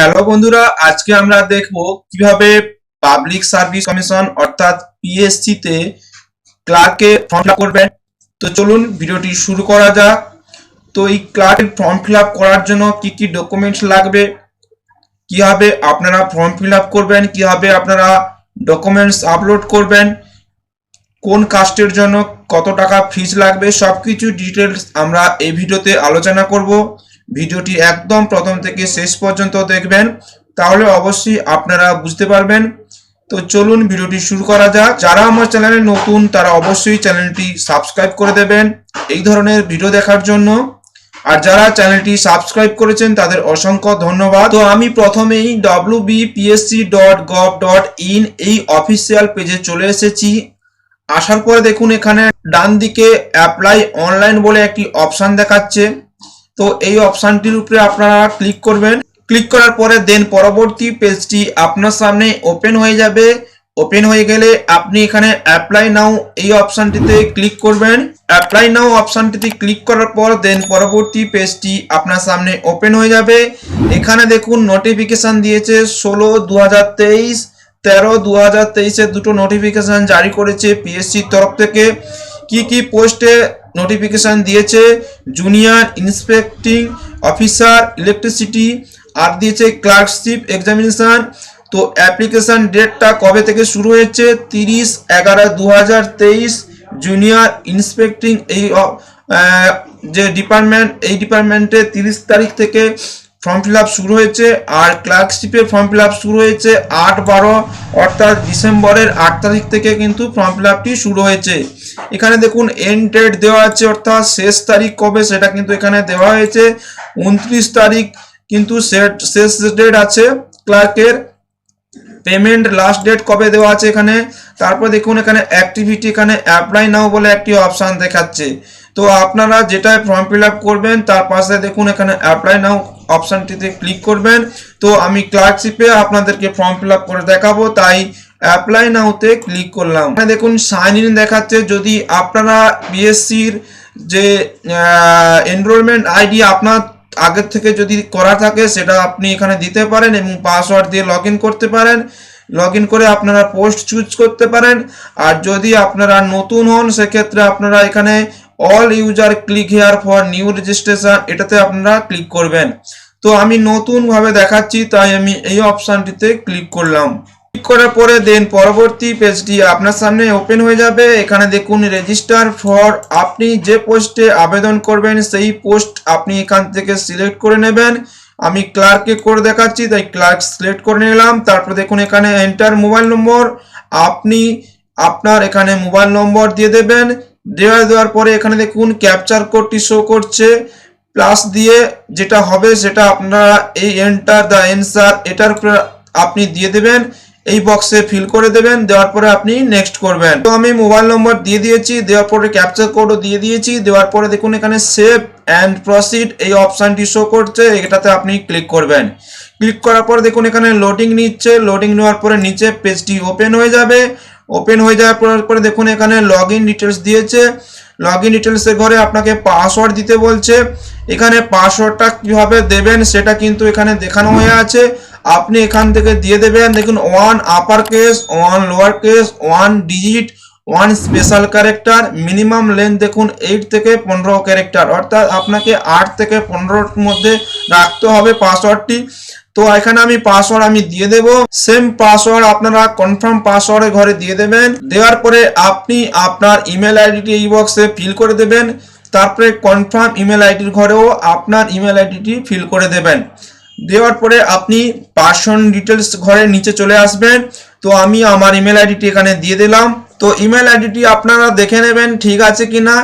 Hello বন্ধুরা, আজকে আমরা দেখব কীভাবে পাবলিক সার্ভিস কমিশন অর্থাৎ পিএসসি তে ক্লার্কে ফর্ম ফিল করবেন। তো চলুন, ভিডিওটি শুরু করা যাক। তো এই ক্লার্কের ফর্ম ফিল করার জন্য কি কি ডকুমেন্টস লাগবে, কীভাবে আপনারা ফর্ম ফিল করবেন, কীভাবে আপনারা ডকুমেন্টস আপলোড করবেন, কোন কাস্টের জন্য কত টাকা ফিস লাগবে, সবকিছু ডিটেলস আমরা এই ভিডিওতে আলোচনা করব। ভিডিওটি একদম প্রথম থেকে শেষ পর্যন্ত দেখবেন, তাহলে অবশ্যই আপনারা বুঝতে পারবেন। তো চলুন ভিডিওটি শুরু করা যাক। যারা আমার চ্যানেলে নতুন, তারা অবশ্যই চ্যানেলটি সাবস্ক্রাইব করে দেবেন এই ধরনের ভিডিও দেখার জন্য। আর যারা চ্যানেলটি সাবস্ক্রাইব করেছেন, তাদের অসংখ্য ধন্যবাদ। তো আমি প্রথমেই ইন এই অফিসিয়াল পেজে চলে এসেছি। আসার পরে দেখুন এখানে ডান দিকে অ্যাপ্লাই অনলাইন বলে একটি অপশন দেখাচ্ছে। তো এই অপশানটির উপরে আপনারা ক্লিক করবেন। ক্লিক করার পরে দেন পরবর্তী পেজটি আপনার সামনে ওপেন হয়ে যাবে। ওপেন হয়ে গেলে আপনি এখানে অ্যাপ্লাই নাও এই অপশানটিতে ক্লিক করবেন। অ্যাপ্লাই নাও অপশনটিতে ক্লিক করার পর দেন পরবর্তী পেজটি আপনার সামনে ওপেন হয়ে যাবে। এখানে দেখুন নোটিফিকেশন দিয়েছে ষোলো দু হাজার তেইশ, তেরো দু হাজার তেইশে দুটো নোটিফিকেশন জারি করেছে পিএসসির তরফ থেকে। কি কি পোস্টে নোটিফিকেশন দিয়েছে জুনিয়র ইন্সপেক্টিং অফিসার ইলেকট্রিসিটি আর দিয়েছে ক্লার্কশিপ এক্সামিনেশন তো অ্যাপ্লিকেশন ডেটটা কবে থেকে শুরু হয়েছে? তিরিশ এগারো দু জুনিয়র ইন্সপেক্টিং এই যে ডিপার্টমেন্ট এই ডিপার্টমেন্টে তিরিশ তারিখ থেকে ফর্ম ফিল শুরু হয়েছে আর ক্লার্কশিপের ফর্ম ফিল শুরু হয়েছে আট বারো, অর্থাৎ ডিসেম্বরের আট তারিখ থেকে কিন্তু ফর্ম ফিল শুরু হয়েছে। এখানে দেখুন এন্ড ডেট দেওয়া আছে, অর্থাৎ শেষ তারিখ কবে সেটা কিন্তু এখানে দেওয়া হয়েছে। উনত্রিশ তারিখ কিন্তু শেষ ডেট আছে ক্লার্কের পেমেন্ট লাস্ট ডেট কবে দেওয়া আছে এখানে? তারপর দেখুন এখানে অ্যাক্টিভিটি এখানে অ্যাপ্লাই নাও বলে একটি অপশান দেখাচ্ছে। তো আপনারা যেটায় ফর্ম ফিল করবেন তার পাশে দেখুন এখানে অ্যাপ্লাই নাও অপশানটিতে ক্লিক করবেন। তো আমি ক্লার্কশিপে আপনাদেরকে ফর্ম ফিল করে দেখাবো, তাই অ্যাপ্লাই নাওতে ক্লিক করলাম। দেখুন সাইন ইন দেখাচ্ছে। যদি আপনারা বিএসসির যে এনরোলমেন্ট আইডি আপনার আগের থেকে যদি করা থাকে, সেটা আপনি এখানে দিতে পারেন এবং পাসওয়ার্ড দিয়ে লগ করতে পারেন। লগ করে আপনারা পোস্ট চুজ করতে পারেন। আর যদি আপনারা নতুন হন, সেক্ষেত্রে আপনারা এখানে all user click here for new registration এটাতে আপনারা ক্লিক করবেন। তো আমি নতুনভাবে দেখাচ্ছি, তাই আমি এই অপশানটিতে ক্লিক করলাম। ক্লিক করার পরে দেন পরবর্তী পেজটি আপনার সামনে ওপেন হয়ে যাবে। এখানে দেখুন রেজিস্টার ফর আপনি যে পোস্টে আবেদন করবেন, সেই পোস্ট আপনি এখান থেকে সিলেক্ট করে নেবেন। আমি ক্লার্কে করে দেখাচ্ছি, তাই ক্লার্ক সিলেক্ট করে নিলাম। তারপর দেখুন, এখানে এন্টার মোবাইল নম্বর আপনি আপনার এখানে মোবাইল নম্বর দিয়ে দেবেন। দেওয়া দেওয়ার পরে এখানে দেখুন ক্যাপচার কোডটি শো করছে প্লাস দিয়ে যেটা হবে সেটা আপনারা এই এন্টার দ্য এনসার এটার উপরে আপনি দিয়ে দেবেন, এই বক্সে ফিল করে দেবেন, দেওয়ার পরে আপনি নেক্সট করবেন। তো আমি মোবাইল নম্বর দিয়ে দিয়েছি, দেওয়ার পরে ক্যাপচার কোডও দিয়ে দিয়েছি, দেওয়ার পরে দেখুন এখানে সেভ অ্যান্ড প্রসিড এই অপশানটি শো করছে, এটাতে আপনি ক্লিক করবেন। ক্লিক করার পরে দেখুন এখানে লোডিং নিচ্ছে লোডিং নেওয়ার পরে নিচে পেজটি ওপেন হয়ে যাবে ওপেন হয়ে যাওয়ার পরে দেখুন এখানে লগ ইন ডিটেলস দিয়েছে। লগ ইন ডিটেলসের ঘরে আপনাকে পাসওয়ার্ড দিতে বলছে। এখানে পাসওয়ার্ডটা কীভাবে দেবেন সেটা কিন্তু এখানে দেখানো হয়ে আছে। আপনি এখান থেকে দিয়ে দেবেন, দেখুন one upper case one lower case one digit one special character minimum length দেখুন এইট থেকে পনেরো ক্যারেক্টার অর্থাৎ আপনাকে আট থেকে পনেরোর মধ্যে রাখতে হবে পাসওয়ার্ডটি তো এখানে আমি পাসওয়ার্ড আমি দিয়ে দেব। সেম পাসওয়ার্ড আপনারা কনফার্ম পাসওয়ার্ডের ঘরে দিয়ে দেবেন। দেওয়ার পরে আপনি আপনার ইমেল আইডিটি এই বক্সে ফিল করে দেবেন। তারপরে কনফার্ম ইমেল আইডির ঘরেও আপনার ইমেল আইডিটি ফিল করে দেবেন। দেওয়ার পরে আপনি পার্সন ডিটেলস ঘরের নিচে চলে আসবেন। তো আমি আমার ইমেল আইডিটি এখানে দিয়ে দিলাম। তো ইমেল আইডিটি আপনারা দেখে নেবেন ঠিক আছে কিনা।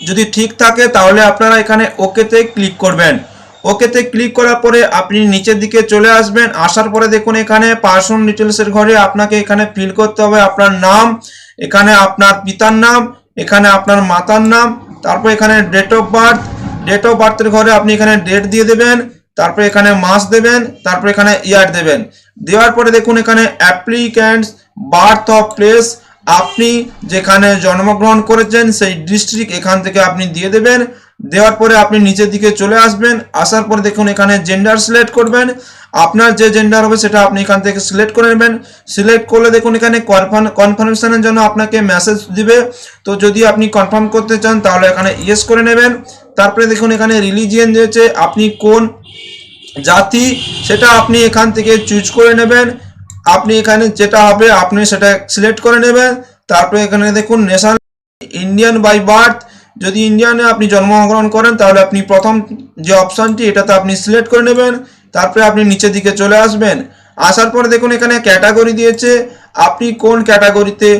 যদি ঠিক থাকে তাহলে আপনারা এখানে ওকেতে ক্লিক করবেন। ওকেতে ক্লিক করার পরে আপনি নিচের দিকে চলে আসবেন। আসার পরে দেখুন এখানে পার্সন ডিটেলসের ঘরে আপনাকে এখানে ফিল করতে হবে আপনার নাম, এখানে আপনার পিতার নাম, এখানে আপনার মাতার নাম, তারপর এখানে date of birth date of বার্থের ঘরে আপনি এখানে ডেট দিয়ে দেবেন, তারপরে এখানে মাস দেবেন, তারপর এখানে ইয়ার দেবেন। দেওয়ার পরে দেখুন এখানে অ্যাপ্লিক্যান্টস বার্থ অফ প্লেস আপনি যেখানে জন্মগ্রহণ করেছেন সেই ডিস্ট্রিক্ট এখান থেকে আপনি দিয়ে দেবেন। দেওয়ার পরে আপনি নিচের দিকে চলে আসবেন, আসার পরে দেখুন এখানে জেন্ডার সিলেক্ট করবেন। আপনার যে জেন্ডার হবে সেটা আপনি এখান থেকে সিলেক্ট করে নেবেন। সিলেক্ট করলে দেখুন এখানে কনফার্মেশনের জন্য আপনাকে মেসেজ দিবে। তো যদি আপনি কনফার্ম করতে চান, তাহলে এখানে ইয়েস করে নেবেন। তারপরে দেখুন এখানে রিলিজিয়ান দিয়েছে আপনি কোন জাতি সেটা আপনি এখান থেকে চুজ করে নেবেন। আপনি এখানে যেটা হবে, আপনি সেটা সিলেক্ট করে নেবেন। তারপরে এখানে দেখুন ন্যাশনাল ইন্ডিয়ান বাই বার্থ যদি ইন্ডিয়ানে আপনি জন্মগ্রহণ করেন, তাহলে আপনি প্রথম যে অপশানটি এটাতে আপনি সিলেক্ট করে নেবেন, তারপরে আপনি নিচের দিকে চলে আসবেন। আসার পরে দেখুন, এখানে ক্যাটাগরি দিয়েছে, আপনি কোন ক্যাটাগরিতে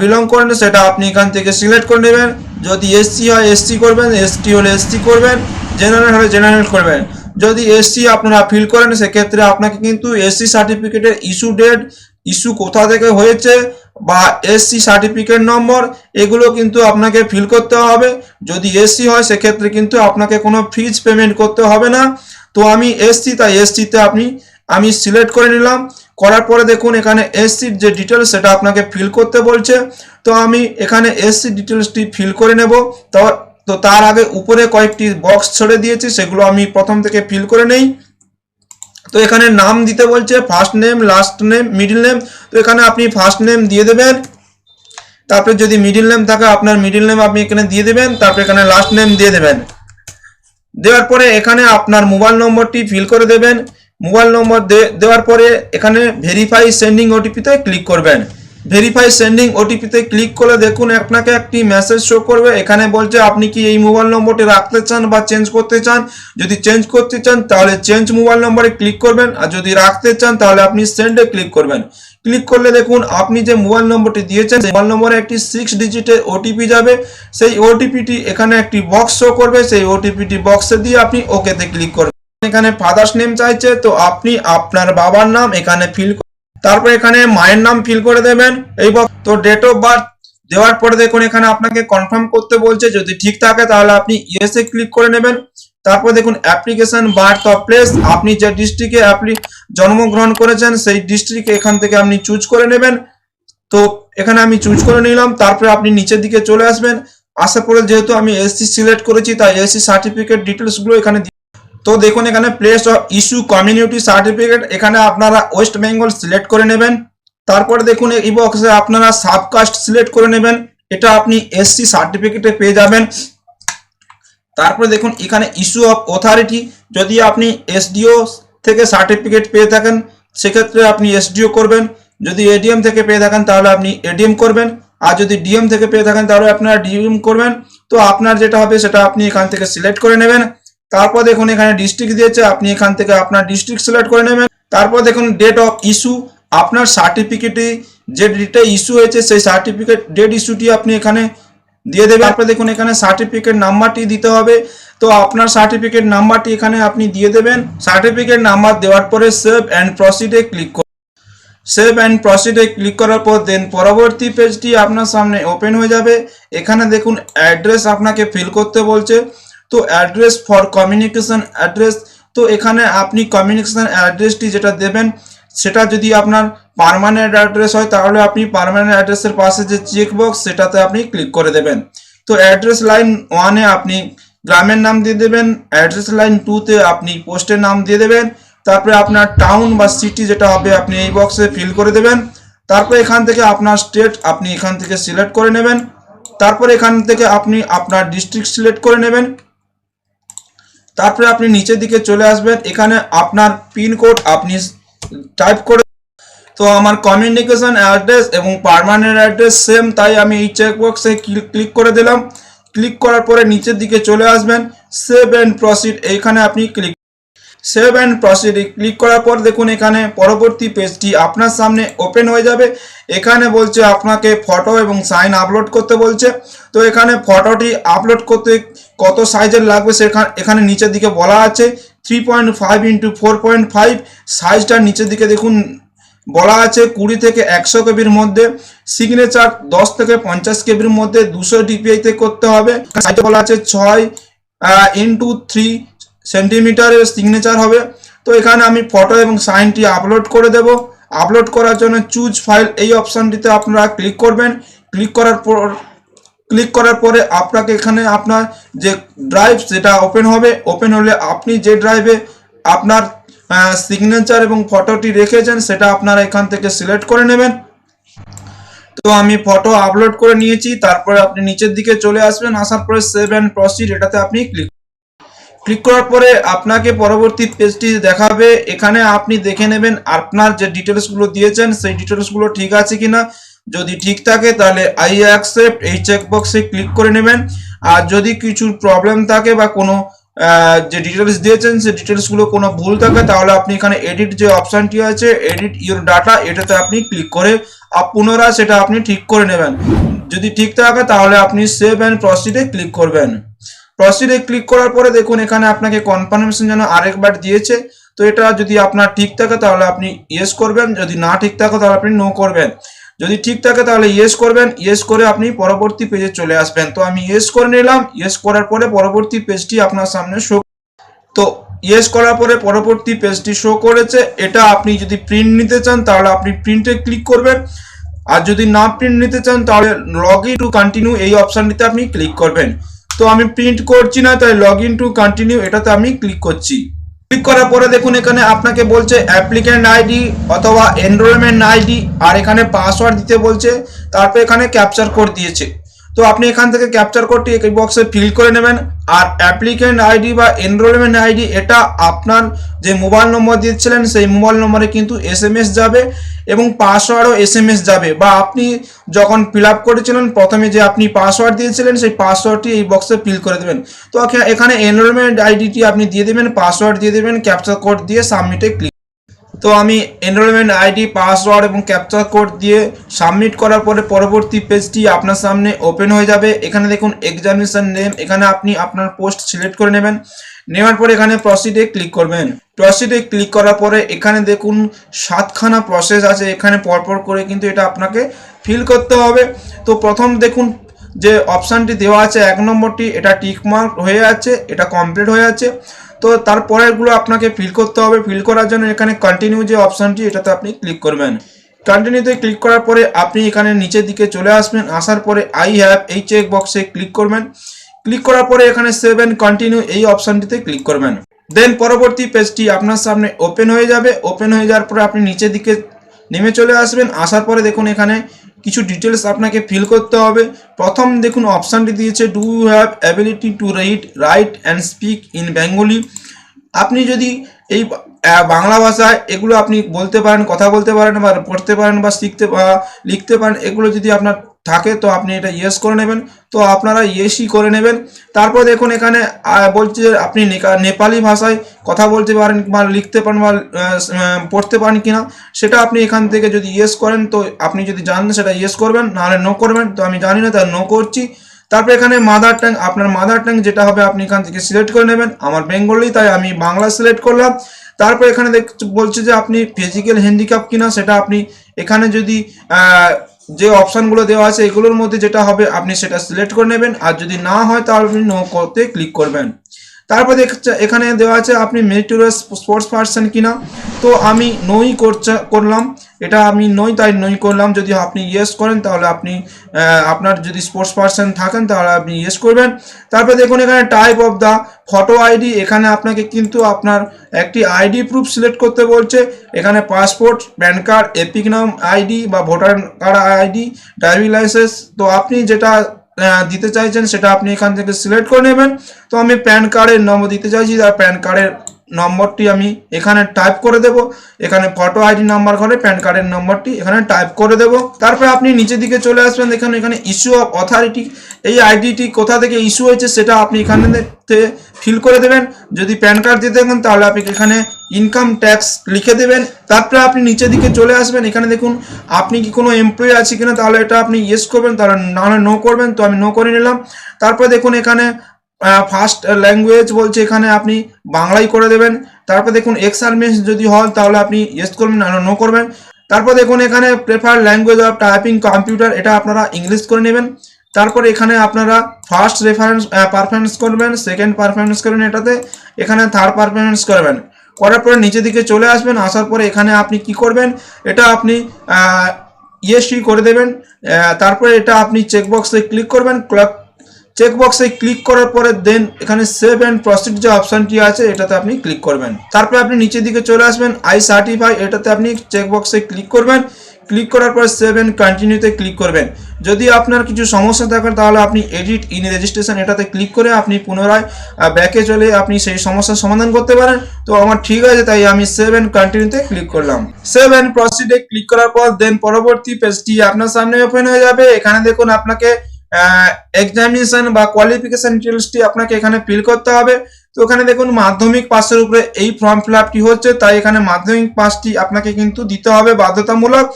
বিলং করেন, সেটা আপনি এখান থেকে সিলেক্ট করে নেবেন। যদি এসসি হয় এসসি করবেন এসটি হলে এসটি করবেন জেনারেল হলে জেনারেল করবেন। যদি এসসি আপনারা ফিল করেন, সেক্ষেত্রে আপনাকে কিন্তু এসসি সার্টিফিকেটের ইস্যু ডেট ইস্যু কোথা থেকে হয়েছে বা এসসি সার্টিফিকেট নম্বর এগুলো কিন্তু আপনাকে ফিল করতে হবে। যদি এসসি হয়, সেক্ষেত্রে কিন্তু আপনাকে কোনো ফিজ পেমেন্ট করতে হবে না। তো আমি এসসি তাই এসসিতে আপনি, আমি সিলেক্ট করে নিলাম। করার পরে দেখুন, এখানে এসসির যে ডিটেলস সেটা আপনাকে ফিল করতে বলছে। তো আমি এখানে এসসি ডিটেলসটি ফিল করে নেব। তো তার আগে উপরে কয়েকটি বক্স ছেড়ে দিয়েছি, সেগুলো আমি প্রথম থেকে ফিল করে নেই। তো এখানে নাম দিতে বলছে first name last name middle name তো এখানে আপনি ফার্স্ট নেম দিয়ে দেবেন। তারপরে যদি মিডিল নেম থাকে, আপনার মিডিল নেম আপনি এখানে দিয়ে দেবেন, তারপরে এখানে লাস্ট নেম দিয়ে দেবেন। দেওয়ার পরে এখানে আপনার মোবাইল নম্বরটি ফিল করে দেবেন। মোবাইল নম্বর দেওয়ার পরে এখানে ভেরিফাই সেন্ডিং ওটিপিতে ক্লিক করবেন। ভেরিফাই সেন্ডিং ওটিপিতে ক্লিক করে দেখুন, আপনাকে একটি মেসেজ শো করবে। এখানে বলছে, আপনি কি এই মোবাইল নম্বরটি রাখতে চান বা চেঞ্জ করতে চান? যদি চেঞ্জ করতে চান, তাহলে চেঞ্জ মোবাইল নম্বরে ক্লিক করবেন। আর যদি রাখতে চান, তাহলে আপনি সেন্ডে ক্লিক করবেন। ক্লিক করলে দেখুন, আপনি যে মোবাইল নম্বরটি দিয়েছেন মোবাইল নম্বরে একটি সিক্স ডিজিটের ওটিপি যাবে। সেই ওটিপিটি এখানে একটি বক্স শো করবে। সেই ওটিপিটি বক্সে দিয়ে আপনি ওকেতে ক্লিক করবেন। এখানে ফাদার্স নেম চাইছে, তো আপনি আপনার বাবার নাম এখানে ফিল তারপর এখানে মায়ের নাম ফিল করে দেবেন। এই তো ডেট অফ বার্থ দেওয়ার পরে দেখুন, এখানে আপনাকে কনফার্ম করতে বলছে, যদি ঠিক থাকে তাহলে আপনি ইয়েসে ক্লিক করে নেবেন। তারপর দেখুন অ্যাপ্লিকেশন বার্থ অফ প্লেস আপনি যে ডিস্ট্রিক্টে আপনি জন্মগ্রহণ করেছেন, সেই ডিস্ট্রিক্ট এখান থেকে আপনি চুজ করে নেবেন। তো এখানে আমি চুজ করে নিলাম, তারপরে আপনি নিচের দিকে চলে আসবেন। আসার পরে যেহেতু আমি এসসি সিলেক্ট করেছি, তাই এসসি সার্টিফিকেট ডিটেলসগুলো এখানে তো দেখুন এখানে place of issue community certificate এখানে আপনারা ওয়েস্ট বেঙ্গল সিলেক্ট করে নেবেন। তারপরে দেখুন এই বক্সে আপনারা সাবকাস্ট সিলেক্ট করে নেবেন। এটা আপনি এসসি সার্টিফিকেটে পেয়ে যাবেন। তারপরে দেখুন এখানে ইস্যু অফ অথরিটি যদি আপনি এসডিও থেকে সার্টিফিকেট পেয়ে থাকেন, সেক্ষেত্রে আপনি এসডিও করবেন। যদি এডিএম থেকে পেয়ে থাকেন, তাহলে আপনি এডিএম করবেন। আর যদি ডিএম থেকে পেয়ে থাকেন, তাহলে আপনারা ডিএম করবেন। তো আপনার যেটা হবে, সেটা আপনি এখান থেকে সিলেক্ট করে নেবেন। তারপর দেখুন এখানে ডিস্ট্রিক্ট দিয়েছে, আপনি এখান থেকে আপনার ডিস্ট্রিক্ট সিলেক্ট করে নেবেন। তারপর দেখুন ডেট অফ ইস্যু আপনার সার্টিফিকেটে যে ডেটে ইস্যু হয়েছে, সেই সার্টিফিকেট ডেট ইস্যুটি আপনি এখানে দিয়ে দেবেন। তারপরে দেখুন এখানে সার্টিফিকেট নাম্বারটি দিতে হবে। তো আপনার সার্টিফিকেট নাম্বারটি এখানে আপনি দিয়ে দেবেন। সার্টিফিকেট নাম্বার দেওয়ার পরে সেভ অ্যান্ড প্রসিডে ক্লিক করুন। সেভ অ্যান্ড প্রসিডে ক্লিক করার পর দেন পরবর্তী পেজটি আপনার সামনে ওপেন হয়ে যাবে। এখানে দেখুন অ্যাড্রেস আপনাকে ফিল করতে বলছে। তো অ্যাড্রেস ফর কমিউনিকেশন অ্যাড্রেস তো এখানে আপনি কমিউনিকেশন অ্যাড্রেসটি যেটা দেবেন, সেটা যদি আপনার পারমানেন্ট অ্যাড্রেস হয়, তাহলে আপনি পারমানেন্ট অ্যাড্রেসের পাশে যে চেক বক্স সেটাতে আপনি ক্লিক করে দেবেন। তো অ্যাড্রেস লাইন ওয়ানে আপনি গ্রামের নাম দিয়ে দেবেন অ্যাড্রেস লাইন টুতে আপনি পোস্টের নাম দিয়ে দেবেন, তারপরে আপনার টাউন বা সিটি যেটা হবে, আপনি এই বক্সে ফিল করে দেবেন, তারপর এখান থেকে আপনার স্টেট আপনি এখান থেকে সিলেক্ট করে নেবেন, তারপর এখান থেকে আপনি আপনার ডিস্ট্রিক্ট সিলেক্ট করে নেবেন তারপরে আপনি নিচের দিকে চলে আসবেন। এখানে আপনার পিনকোড আপনি টাইপ করে তো আমার কমিউনিকেশন অ্যাড্রেস এবং পারমানেন্ট অ্যাড্রেস সেম তাই আমি এই চেক বক্সে ক্লিক করে দিলাম। ক্লিক করার পরে নিচের দিকে চলে আসবেন। সেভ অ্যান্ড প্রসিড এইখানে আপনি click save and proceed click করার পর দেখুন এখানে পরবর্তী পেজটি আপনার সামনে ওপেন হয়ে যাবে। এখানে বলছে আপনাকে ফটো এবং সাইন আপলোড করতে বলছে। তো এখানে ফটোটি আপলোড করতে কত সাইজের লাগবে সেখানে, এখানে নিচের দিকে বলা আছে। Three point five into four point five সাইজটা নিচের দিকে দেখুন, বলা আছে কুড়ি থেকে একশো কেবির মধ্যে সিগনেচার দশ থেকে পঞ্চাশ কেবির মধ্যে, দুশো ডিপিআইতে করতে হবে। সাইজে বলা আছে ছয় ইন্টু থ্রি সেন্টিমিটারের সিগনেচার হবে। তো এখানে আমি ফটো এবং সাইনটি আপলোড করে দেব। আপলোড করার জন্য চুজ ফাইল এই অপশানটিতে আপনারা ক্লিক করবেন। ক্লিক করার পর ক্লিক করার পরে আপনাকে এখানে আপনার যে ড্রাইভ সেটা ওপেন হবে। ওপেন হলে আপনি যে ড্রাইভে আপনার সিগনেচার এবং ফটোটি রেখেছেন সেটা আপনারা এখান থেকে সিলেক্ট করে নেবেন। তো আমি ফটো আপলোড করে নিয়েছি। তারপরে আপনি নিচের দিকে চলে আসবেন। আসার পরে সেভ অ্যান্ড প্রসিড এটাতে আপনি ক্লিক ক্লিক করার পরে আপনাকে পরবর্তী পেজটি দেখাবে। এখানে আপনি দেখে নেবেন আপনার যে ডিটেলসগুলো দিয়েছেন, সেই ডিটেলসগুলো ঠিক আছে কিনা। যদি ঠিক থাকে, তাহলে আই অ্যাকসেপ্ট এই চেকবক্সে ক্লিক করে নেবেন। আর যদি কিছু প্রবলেম থাকে বা কোনো যে ডিটেলস দিয়েছেন, সেই ডিটেলসগুলো কোনো ভুল থাকে, তাহলে আপনি এখানে এডিট যে অপশনটি আছে এডিট ইউর ডাটা এটাতে আপনি ক্লিক করে আপ পুনরায় সেটা আপনি ঠিক করে নেবেন। যদি ঠিক থাকে, তাহলে আপনি সেভ অ্যান্ড প্রসিডে ক্লিক করবেন। প্রসিডে ক্লিক করার পরে দেখুন, এখানে আপনাকে কনফার্মেশন যেন আরেকবার দিয়েছে। তো এটা যদি আপনার ঠিক থাকে, তাহলে আপনি ইয়েস করবেন। যদি না ঠিক থাকে, তাহলে আপনি নো করবেন। যদি ঠিক থাকে, তাহলে ইয়েস করবেন। ইয়েস করে আপনি পরবর্তী পেজে চলে আসবেন। তো আমি ইয়েস করে নিলাম। ইয়েস করার পরে পরবর্তী পেজটি আপনার সামনে শো তো ইয়েস করার পরে পরবর্তী পেজটি শো করেছে। এটা আপনি যদি প্রিন্ট নিতে চান, তাহলে আপনি প্রিন্টে ক্লিক করবেন। আর যদি না প্রিন্ট নিতে চান, তাহলে লগ ইন টু কন্টিনিউ এই অপশনটিতে আপনি ক্লিক করবেন। তো আমি প্রিন্ট করছি না, তাই লগ ইন টু কন্টিনিউ এটাতে আমি ক্লিক করছি। ক্লিক করার পরে দেখুন, এখানে আপনাকে বলছে অ্যাপ্লিক্যান্ট আইডি অথবা এনরোলমেন্ট আইডি আর এখানে পাসওয়ার্ড দিতে বলছে, তারপর এখানে ক্যাপচার কোড দিয়েছে। তো আপনি এখান থেকে ক্যাপচার কোডটি এই বক্সে ফিল করে নেবেন। আর অ্যাপ্লিকেন্ট আইডি বা এনরোলমেন্ট আইডি এটা আপনার যে মোবাইল নম্বর দিয়েছিলেন, সেই মোবাইল নম্বরে কিন্তু এস যাবে এবং পাসওয়ার্ডও এস যাবে। বা আপনি যখন ফিল আপ করেছিলেন, প্রথমে যে আপনি পাসওয়ার্ড দিয়েছিলেন, সেই পাসওয়ার্ডটি এই বক্সে ফিল করে দেবেন। তো এখানে এনরোলমেন্ট আইডিটি আপনি দিয়ে দেবেন পাসওয়ার্ড দিয়ে দেবেন ক্যাপচার কোড দিয়ে সাবমিটে ক্লিক তো আমি এনরোলমেন্ট আইডি পাসওয়ার্ড এবং ক্যাপচার কোড দিয়ে সাবমিট করার পরে পরবর্তী পেজটি আপনার সামনে ওপেন হয়ে যাবে। এখানে দেখুন এক্সামিনেশন নেম এখানে আপনি আপনার পোস্ট সিলেক্ট করে নেবেন। নেওয়ার পরে এখানে প্রসিডে ক্লিক করবেন। প্রসিডে ক্লিক করার পরে এখানে দেখুন সাতখানা প্রসেস আছে। এখানে পরপর করে কিন্তু এটা আপনাকে ফিল করতে হবে। তো প্রথম দেখুন যে অপশানটি দেওয়া আছে, এক নম্বরটি, এটা টিকমার্ক হয়ে আছে, এটা কমপ্লিট হয়ে আছে। তো তারপরেরগুলো আপনাকে ফিল করতে হবে। ফিল করার জন্য এখানে কন্টিনিউ যে অপশানটি, এটাতে আপনি ক্লিক করবেন। কন্টিনিউতে ক্লিক করার পরে আপনি এখানে নিচের দিকে চলে আসবেন। আসার পরে আই হ্যাভ এই চেক বক্সে ক্লিক করবেন। ক্লিক করার পরে এখানে সেভেন কন্টিনিউ এই অপশানটিতে ক্লিক করবেন। দেন পরবর্তী পেজটি আপনার সামনে ওপেন হয়ে যাবে। ওপেন হয়ে যাওয়ার পরে আপনি নিচের দিকে নেমে চলে আসবেন। আসার পরে দেখুন এখানে কিছু ডিটেলস আপনাকে ফিল করতে হবে। প্রথম দেখুন অপশানটি দিয়েছে do you have ability to read write and speak in Bengali আপনি যদি এই বাংলা ভাষায় এগুলো আপনি বলতে পারেন, কথা বলতে পারেন বা পড়তে পারেন বা শিখতে বা লিখতে পারেন, এগুলো যদি আপনার থাকে তো আপনি এটা ইয়েস করে নেবেন। তো আপনারা ইয়েসই করে নেবেন। তারপর দেখুন এখানে বলছে আপনি নেপালি ভাষায় কথা বলতে পারেন বা লিখতে পারেন বা পড়তে পারেন কিনা, সেটা আপনি এখান থেকে যদি ইয়েস করেন, তো আপনি যদি জানেন সেটা ইয়েস করবেন, নাহলে নো করবেন। তো আমি জানি না তাই নো করছি। তারপর এখানে মাদার ট্যাং আপনার মাদার ট্যাং যেটা হবে, আপনি এখান থেকে সিলেক্ট করে নেবেন। আমার বেঙ্গলি তাই আমি বাংলা সিলেক্ট করলাম। তারপর এখানে দেখ- বলছে যে, আপনি ফিজিক্যাল হ্যান্ডিক্যাপ কিনা, সেটা আপনি এখানে যদি যে অপশানগুলো দেওয়া আছে, এগুলোর মধ্যে যেটা হবে, আপনি সেটা সিলেক্ট করে নেবেন। আর যদি না হয়, তাহলে আপনি নো করতে ক্লিক করবেন। তারপর এখানে দেওয়া আছে আপনি মেরিটোরিয়াস স্পোর্টস পার্সন কিনা। তো আমি নই করলাম। এটা আমি নই, তাই নই করলাম। যদি আপনি ইয়েস করেন, তাহলে আপনি আপনার যদি স্পোর্টস পার্সন থাকেন, তাহলে আপনি ইয়েস করবেন। তারপরে দেখুন এখানে type of the photo ID এখানে আপনাকে কিন্তু আপনার একটি আইডি প্রুফ সিলেক্ট করতে বলছে। এখানে পাসপোর্ট প্যান কার্ড এপিক নাম আইডি বা voter card ID driving licence তো আপনি যেটা দিতে চাইছেন, সেটা আপনি এখান থেকে সিলেক্ট করে নেবেন। তো আমি প্যান কার্ডের নম্বর দিতে চাইছি, আর প্যান কার্ডের নম্বরটি আমি এখানে টাইপ করে দেব। এখানে ফটো আইডি নাম্বার ঘরে প্যান কার্ডের নম্বরটি এখানে টাইপ করে দেব। তারপরে আপনি নিচের দিকে চলে আসবেন এখানে এখানে ইস্যু অফ অথরিটি এই আইডিটি কোথা থেকে ইস্যু হয়েছে সেটা আপনি এখানে ফিল করে দেবেন। যদি প্যান কার্ড দিতে থাকেন তাহলে আপনি এখানে ইনকাম ট্যাক্স লিখে দেবেন। তারপরে আপনি নিচের দিকে চলে আসবেন, এখানে দেখুন, আপনি কি কোনো এমপ্লয়ি আছে কিনা, তাহলে এটা আপনি ইয়েস করবেন, তাহলে নাহলে নো করবেন, তো আমি নো করে নিলাম। তারপরে দেখুন এখানে ফার্স্ট ল্যাঙ্গুয়েজ বলছে এখানে আপনি বাংলাই করে দেবেন। তারপর দেখুন এক্স যদি হয়, তাহলে আপনি ইয়েস করবেন না নো করবেন। তারপর দেখুন এখানে prefer language of typing computer এটা আপনারা ইংলিশ করে নেবেন। তারপর এখানে আপনারা ফার্স্ট রেফারেন্স পারফরমেন্স করবেন সেকেন্ড পারফরমেন্স করবেন এটাতে, এখানে থার্ড পারফরমেন্স করবেন। করার পরে নিচের দিকে চলে আসবেন, আসার পরে এখানে আপনি কি করবেন, এটা আপনি ইয়েসি করে দেবেন। তারপরে এটা আপনি চেকবক্সে ক্লিক করবেন চেকবক্সে ক্লিক করার পরে দেন এখানে সেভ অ্যান্ড প্রসিড যে অপশনটি আছে, এটাতে আপনি ক্লিক করবেন। তারপরে আপনি নিচের দিকে চলে আসবেন আই সার্টিফাই এটাতে আপনি চেকবক্সে ক্লিক করবেন। ক্লিক করার পর সেভ অ্যান্ড কন্টিনিউতে ক্লিক করবেন। যদি আপনার কিছু সমস্যা থাকে, তাহলে আপনি এডিট ইন রেজিস্ট্রেশন এটাতে ক্লিক করে আপনি পুনরায় ব্যাকে চলে আপনি সেই সমস্যার সমাধান করতে পারেন। তো আমার ঠিক আছে, তাই আমি সেভ অ্যান্ড কন্টিনিউতে ক্লিক করলাম। সেভ অ্যান্ড প্রসিডে ক্লিক করার পর দেন পরবর্তী পেজটি আপনার সামনে ওপেন হয়ে যাবে। এখানে দেখুন আপনাকে এক্সামিনেশন বা কোয়ালিফিকেশন ডিটেলসটি আপনাকে এখানে ফিল করতে হবে। তো এখানে দেখুন, মাধ্যমিক পাসের উপরে এই ফর্ম ফিল আপটি হচ্ছে, তাই এখানে মাধ্যমিক পাসটি আপনাকে কিন্তু দিতে হবে বাধ্যতামূলক।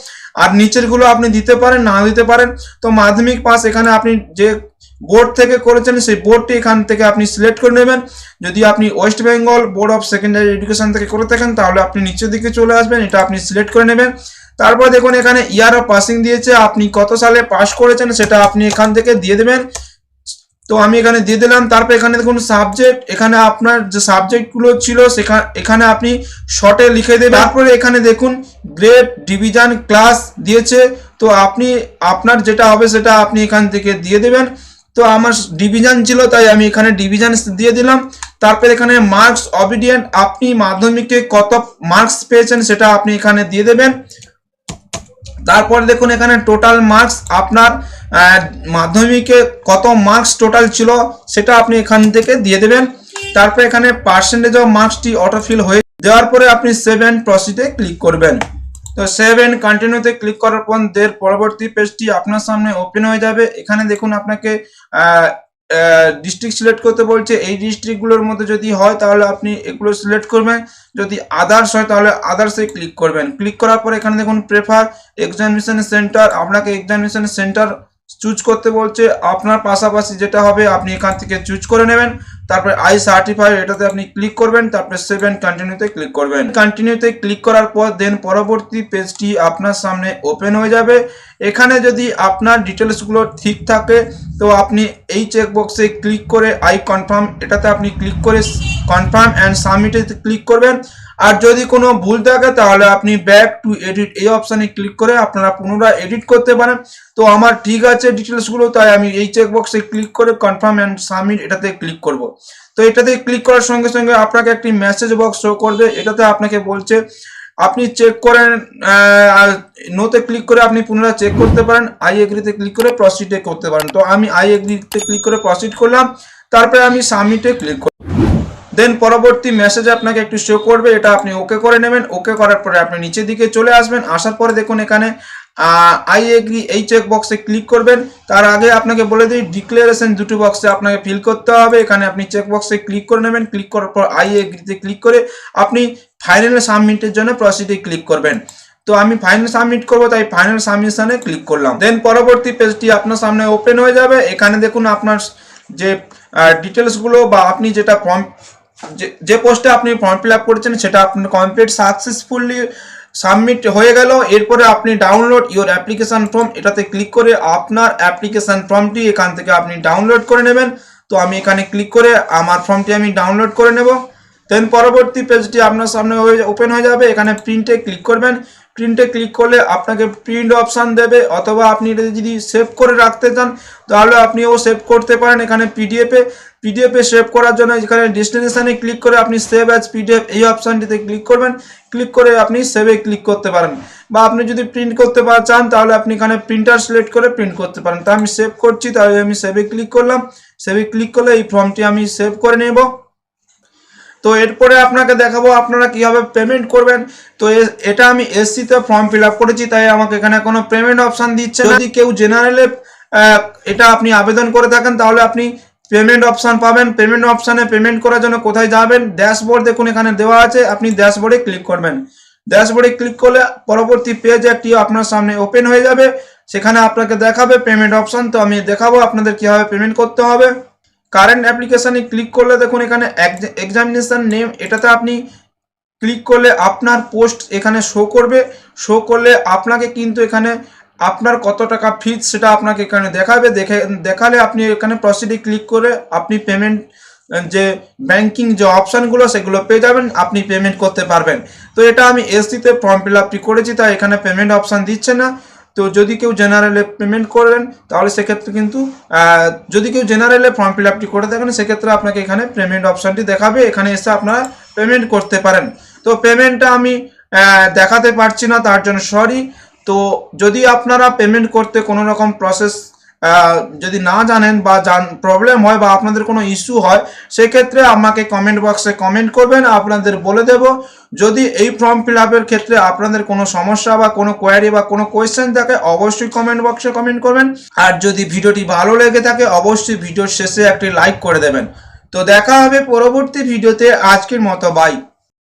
আর নিচেরগুলো আপনি দিতে পারেন না দিতে পারেন। তো মাধ্যমিক পাস এখানে আপনি যে বোর্ড থেকে করেছেন, সেই বোর্ডটি এখান থেকে আপনি সিলেক্ট করে নেবেন। যদি আপনি West Bengal board of secondary education থেকে করে থাকেন, তাহলে আপনি নিচের দিকে চলে আসবেন, এটা আপনি সিলেক্ট করে নেবেন। তারপর দেখুন এখানে ইয়ার অফ পাসিং দিয়েছে, আপনি কত সালে পাস করেছেন সেটা আপনি এখান থেকে দিয়ে দেবেন। তো আমি এখানে দিয়ে দিলাম, তারপর এখানে দেখুন সাবজেক্ট এখানে আপনার যে সাবজেক্টগুলো ছিল সেখানে এখানে আপনি শর্টে লিখে দেবেন। তারপরে এখানে দেখুন গ্রেড ডিভিশন ক্লাস দিয়েছে, তো আপনি, আপনার যেটা হবে সেটা আপনি এখান থেকে দিয়ে দেবেন। তো আমার ডিভিশন ছিল, তাই আমি এখানে ডিভিশন দিয়ে দিলাম। তারপর এখানে মার্কস অবিডিয়েন্ট আপনি মাধ্যমিকে কত মার্কস পেয়েছেন সেটা আপনি এখানে দিয়ে দেবেন। তারপর দেখুন এখানে টোটাল মার্কস আপনার মাধ্যমিকে কত মার্কস টোটাল ছিল সেটা আপনি এখান থেকে দিয়ে দেবেন। তারপর এখানে পার্সেন্টেজ অফ মার্কসটি অটোফিল হয়ে দেওয়ার পরে আপনি সেভেন প্রসিডে ক্লিক করবেন। তো সেভেন কন্টিনিউতে ক্লিক করার পর দের পরবর্তী পেজটি আপনার সামনে ওপেন হয়ে যাবে। এখানে দেখুন আপনাকে ডিস্ট্রিক্ট সিলেক্ট করতে বলছে, এই ডিস্ট্রিক্টগুলোর মধ্যে যদি হয় তাহলে আপনি এগুলো সিলেক্ট করবেন। যদি আদার্স হয় তাহলে আদার্সে ক্লিক করবেন। ক্লিক করার পর এখানে দেখুন প্রেফার এক্সামিনেশন সেন্টার আপনাকে এক্সামিনেশন সেন্টার চুজ করতে বলছে। আপনার পাশাপাশি যেটা হবে, আপনি এখান থেকে চুজ করে নেবেন। তারপরে আই সার্টিফাই এটাতে আপনি ক্লিক করবেন, তারপরে সেভেন কন্টিনিউতে ক্লিক করবেন। কন্টিনিউতে ক্লিক করার পর দেন পরবর্তী পেজটি আপনার সামনে ওপেন হয়ে যাবে। এখানে যদি আপনার ডিটেলসগুলো ঠিক থাকে, তো আপনি এই চেকবক্সে ক্লিক করে আই কনফার্ম এটাতে আপনি ক্লিক করে কনফার্ম অ্যান্ড সাবমিটে ক্লিক করবেন। আর যদি কোনো ভুল থাকে, তাহলে আপনি ব্যাক টু এডিট এই অপশানে ক্লিক করে আপনারা পুনরায় এডিট করতে পারেন। তো আমার ঠিক আছে ডিটেলসগুলো তাই আমি এই চেকবক্সে ক্লিক করে কনফার্ম অ্যান্ড সাবমিট এটাতে ক্লিক করব। তো এটাতে ক্লিক করার সঙ্গে সঙ্গে আপনাকে একটি মেসেজ বক্স শো করবে। এটাতে আপনাকে বলছে, আপনি চেক করেন নোতে ক্লিক করে আপনি পুনরায় চেক করতে পারেন। আই এগ্রিতে ক্লিক করে প্রসিডে করতে পারেন। তো আমি আই এগ্রিতে ক্লিক করে প্রসিড করলাম। তারপরে আমি সাবমিটে ক্লিক করব দেন পরবর্তী মেসেজ আপনাকে একটু শো করবে, এটা আপনি ওকে করে নেবেন। ওকে করার পরে আপনি নিচের দিকে চলে আসবেন। আসার পরে দেখুন এখানে আই এগ্রি এই চেক বক্সে ক্লিক করবেন। তার আগে আপনাকে বলে দিই ডিক্লারেশন দুটো বক্সে আপনাকে ফিল করতে হবে। এখানে আপনি চেক বক্সে ক্লিক করে নেবেন। ক্লিক করার পর আই এগ্রিতে ক্লিক করে আপনি ফাইনাল সাবমিটের জন্য প্রসিডে ক্লিক করবেন। তো আমি ফাইনাল সাবমিট করব, তাই ফাইনাল সাবমিশনে ক্লিক করলাম। দেন পরবর্তী পেজটি আপনার সামনে ওপেন হয়ে যাবে। এখানে দেখুন আপনার যে ডিটেলসগুলো বা আপনি যেটা ফর্ম যে- পোস্টে আপনি ফর্ম ফিল আপ করেছেন, সেটা আপনার কমপ্লিট সাকসেসফুলি সাবমিট হয়ে গেল। এরপরে আপনি ডাউনলোড ইওর অ্যাপ্লিকেশান ফর্ম এটাতে ক্লিক করে আপনার অ্যাপ্লিকেশান ফর্মটি এখান থেকে আপনি ডাউনলোড করে নেবেন। তো আমি এখানে ক্লিক করে আমার ফর্মটি আমি ডাউনলোড করে নেব। দেন পরবর্তী পেজটি আপনার সামনে ওপেন হয়ে যাবে। এখানে প্রিন্টে ক্লিক করবেন। প্রিন্টে ক্লিক করলে আপনাকে প্রিন্ট অপশান দেবে, অথবা আপনি এটা যদি সেভ করে রাখতে চান, তাহলে আপনিও সেভ করতে পারেন এখানে পিডিএফে পিডিএফে সেভ করার জন্য এখানে ডেস্টিনেশনে ক্লিক করে আপনি সেভ অ্যাজ পিডিএফ এই অপশানটিতে ক্লিক করবেন। ক্লিক করে আপনি সেভে ক্লিক করতে পারেন। বা আপনি যদি প্রিন্ট করতে চান, তাহলে আপনি এখানে প্রিন্টার সিলেক্ট করে প্রিন্ট করতে পারেন। তা আমি সেভ করছি, তাই আমি সেভে ক্লিক করলাম। সেভে ক্লিক করলে এই ফর্মটি আমি সেভ করে নেব। তো এরপরে আপনাকে দেখাবো আপনারা কীভাবে পেমেন্ট করবেন। তো এটা আমি এসসিতে ফর্ম ফিল আপ করেছি, তাই আমাকে এখানে কোনো পেমেন্ট অপশন দিচ্ছে। যদি কেউ জেনারেলে এটা আপনি আবেদন করে থাকেন, তাহলে আপনি পেমেন্ট অপশন পাবেন। পেমেন্ট অপশানে পেমেন্ট করার জন্য কোথায় যাবেন? ড্যাশবোর্ড দেখুন এখানে দেওয়া আছে, আপনি ড্যাশবোর্ডে ক্লিক করবেন। ড্যাশবোর্ডে ক্লিক করলে পরবর্তী পেজ একটি আপনার সামনে ওপেন হয়ে যাবে। সেখানে আপনাকে দেখাবে পেমেন্ট অপশন তো আমি দেখাবো আপনাদের কীভাবে পেমেন্ট করতে হবে। কারেন্ট অ্যাপ্লিকেশানে ক্লিক করলে দেখুন এখানে এক্সামিনেশান নেম এটাতে আপনি ক্লিক করলে আপনার পোস্ট এখানে শো করবে। শো করলে আপনাকে কিন্তু এখানে আপনার কত টাকা ফিজ সেটা আপনাকে এখানে দেখাবে। দেখে দেখালে আপনি এখানে প্রসিডে ক্লিক করে আপনি পেমেন্ট যে ব্যাংকিং যে অপশানগুলো সেগুলো পেয়ে যাবেন, আপনি পেমেন্ট করতে পারবেন। তো এটা আমি এসসিতে ফর্ম ফিল আপটি করেছি, তাই এখানে পেমেন্ট অপশান দিচ্ছে না। তো যদি কেউ জেনারেলে পেমেন্ট করেন, তাহলে সেক্ষেত্রে কিন্তু যদি কেউ জেনারেলে ফর্ম ফিল আপটি করে থাকেন সেক্ষেত্রে আপনাকে এখানে পেমেন্ট অপশানটি দেখাবে। এখানে এসে আপনারা পেমেন্ট করতে পারেন। তো পেমেন্টটা আমি দেখাতে পারছি না, তার জন্য সরি তো যদি আপনারা পেমেন্ট করতে কোনো রকম প্রসেস যদি না জানেন বা প্রবলেম হয় বা আপনাদের কোনো ইস্যু হয়, সেক্ষেত্রে আমাকে কমেন্ট বক্সে কমেন্ট করবেন, আপনাদের বলে দেব। যদি এই ফর্ম ফিল আপের ক্ষেত্রে আপনাদের কোনো সমস্যা বা কোনো কোয়ারি বা কোনো কোয়েশ্চেন থাকে, অবশ্যই কমেন্ট বক্সে কমেন্ট করবেন। আর যদি ভিডিওটি ভালো লেগে থাকে, অবশ্যই ভিডিওর শেষে একটি লাইক করে দেবেন। তো দেখা হবে পরবর্তী ভিডিওতে। আজকের মতো বাই